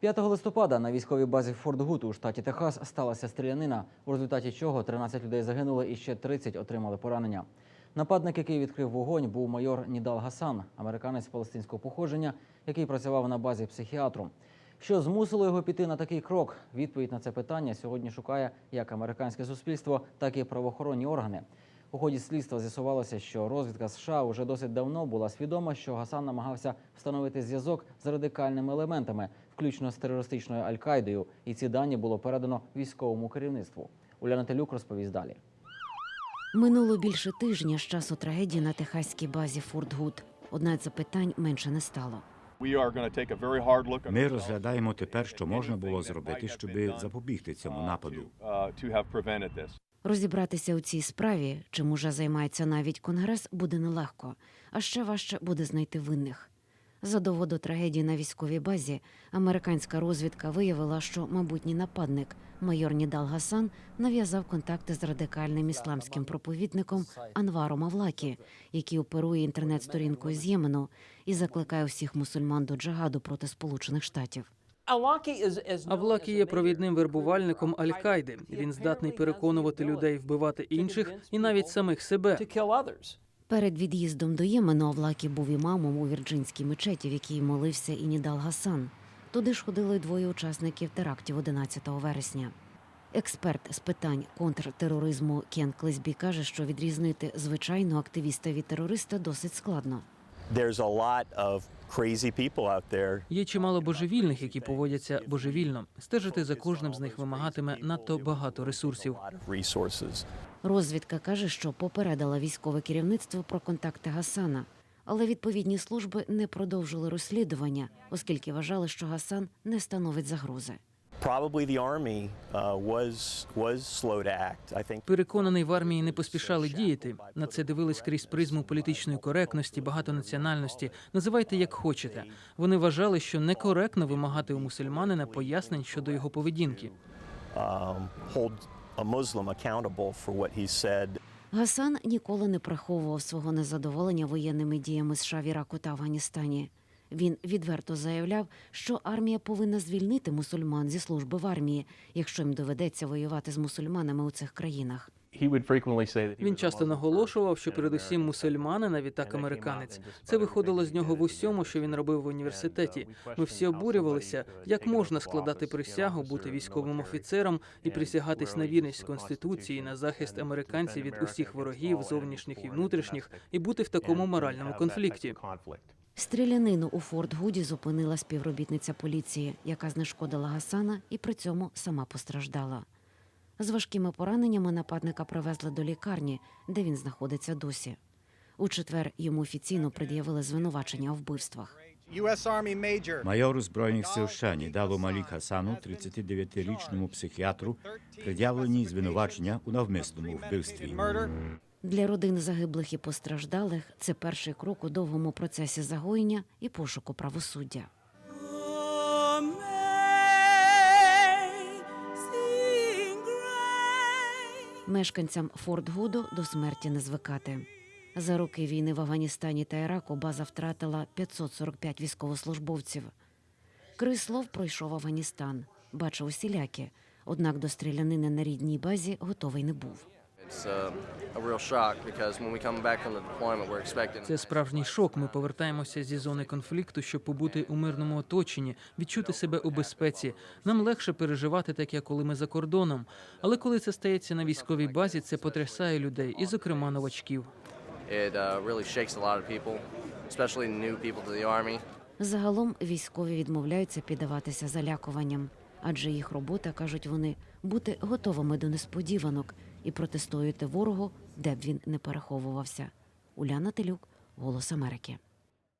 5 листопада на військовій базі Форт Гуд у штаті Техас сталася стрілянина, у результаті чого 13 людей загинули і ще 30 отримали поранення. Нападник, який відкрив вогонь, був майор Нідал Гасан, американець палестинського походження, який працював на базі психіатру. Що змусило його піти на такий крок? Відповідь на це питання сьогодні шукає як американське суспільство, так і правоохоронні органи. У ході слідства з'ясувалося, що розвідка США уже досить давно була свідома, що Гасан намагався встановити зв'язок з радикальними елементами, включно з терористичною Аль-Каїдою, і ці дані було передано військовому керівництву. Уляна Телюк розповість далі. Минуло більше тижня з часу трагедії на техаській базі Форт Гуд. Однак запитань менше не стало. Ми розглядаємо тепер, що можна було зробити, щоб запобігти цьому uh, нападу. uh. Розібратися у цій справі, чим уже займається навіть конгрес, буде нелегко, а ще важче буде знайти винних. Задовго до трагедії на військовій базі американська розвідка виявила, що майбутній нападник майор Нідал Гасан нав'язав контакти з радикальним ісламським проповідником Анваром Авлакі, який оперує інтернет-сторінкою з Ємену і закликає всіх мусульман до джигаду проти Сполучених Штатів. Авлакі є провідним вербувальником Аль-Кайди. Він здатний переконувати людей вбивати інших і навіть самих себе. Перед від'їздом до Ємену Авлакі був імамом у вірджинській мечеті, в якій молився і Нідал Гасан. Туди ж ходили двоє учасників терактів 11 вересня. Експерт з питань контртероризму Кен Клесбі каже, що відрізнити звичайного активіста від терориста досить складно. There's a lot of crazy people out there. Є чимало божевільних, які поводяться божевільно. Стежити за кожним з них вимагатиме надто багато ресурсів. A lot of resources. Розвідка каже, що попередила військове керівництво про контакти Гасана, але відповідні служби не продовжили розслідування, оскільки вважали, що Гасан не становить загрози. Probably the army was was slow to act. I think Переконаний, в армії не поспішали діяти. На це дивились крізь призму політичної коректності, багатонаціональності. Називайте як хочете. Вони вважали, що некоректно вимагати у мусульманина пояснень щодо його поведінки. um, hold a Muslim accountable for what he said. Гасан ніколи не приховував свого незадоволення воєнними діями США в Іраку та Афганістані. Він відверто заявляв, що армія повинна звільнити мусульман зі служби в армії, якщо їм доведеться воювати з мусульманами у цих країнах. Він часто наголошував, що передусім мусульманин, а відтак американець. Це виходило з нього в усьому, що він робив в університеті. Ми всі обурювалися, як можна складати присягу, бути військовим офіцером і присягатись на вірність конституції, на захист американців від усіх ворогів, зовнішніх і внутрішніх, і бути в такому моральному конфлікті. Стрілянину у Форт Гуді зупинила співробітниця поліції, яка знешкодила Гасана і при цьому сама постраждала. З важкими пораненнями нападника привезли до лікарні, де він знаходиться досі. У четвер йому офіційно пред'явили звинувачення у вбивствах. Майору збройних сил США Нідалу Малік Хасану, 39-річному психіатру, пред'явлені звинувачення у навмисному вбивстві. Для родин загиблих і постраждалих це перший крок у довгому процесі загоєння і пошуку правосуддя. Мешканцям Форт Гуду до смерті не звикати. За роки війни в Афганістані та Іраку база втратила 545 військовослужбовців. Крислов пройшов Афганістан, бачив усілякі, однак до стрілянини на рідній базі готовий не був. It's a real shock because when we come back from the deployment, we're expecting. Це справжній шок. Ми повертаємося зі зони конфлікту, щоб побути у мирному оточенні, відчути себе у безпеці. Нам легше переживати таке, коли ми за кордоном. Але коли це стається на військовій базі, це потрясає людей, і, зокрема, новачків. It uh, really shakes a lot of people, especially new people to the army. Загалом військові відмовляються піддаватися залякуванням, адже їх робота, кажуть вони, бути готовими до несподіванок і протистояти ворогу, де б він не переховувався. Уляна Телюк, Голос Америки.